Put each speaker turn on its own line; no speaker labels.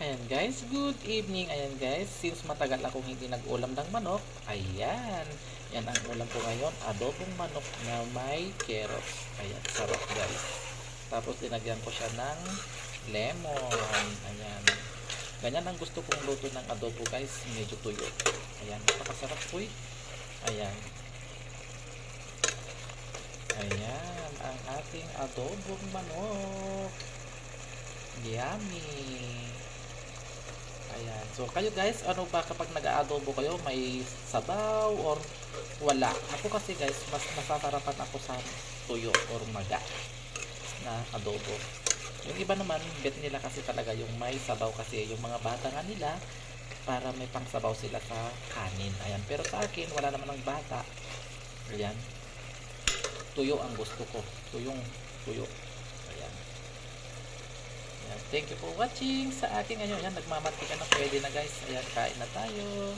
Ayan guys, good evening. Ayan guys, since matagal akong hindi nag-ulam ng manok, ayan. Yan ang ulam ko ngayon, adobong manok na may carrots. Ayan, sarap guys. Tapos dinagyan ko siya ng lemon. Ayan. Ganyan ang gusto kong luto ng adobo guys, medyo tuyo. Ayan, napakasarap po. Ayan. Ayan, ang ating adobong manok. Yummy. So, kayo guys, ano ba kapag nag-aadobo kayo, may sabaw or wala? Ako kasi guys, mas nasasarapan ako sa tuyo or maga na adobo. Yung iba naman, bet nila kasi talaga yung may sabaw kasi yung mga bata nga nila para may pangsabaw sila sa kanin. Ayan. Pero sa akin, wala naman ng bata. Ayan. Tuyo ang gusto ko. Tuyong tuyo. Thank you for watching sa akin ngayon. Ayan, nagmamantika na pwede na guys. Ayan, kain na tayo.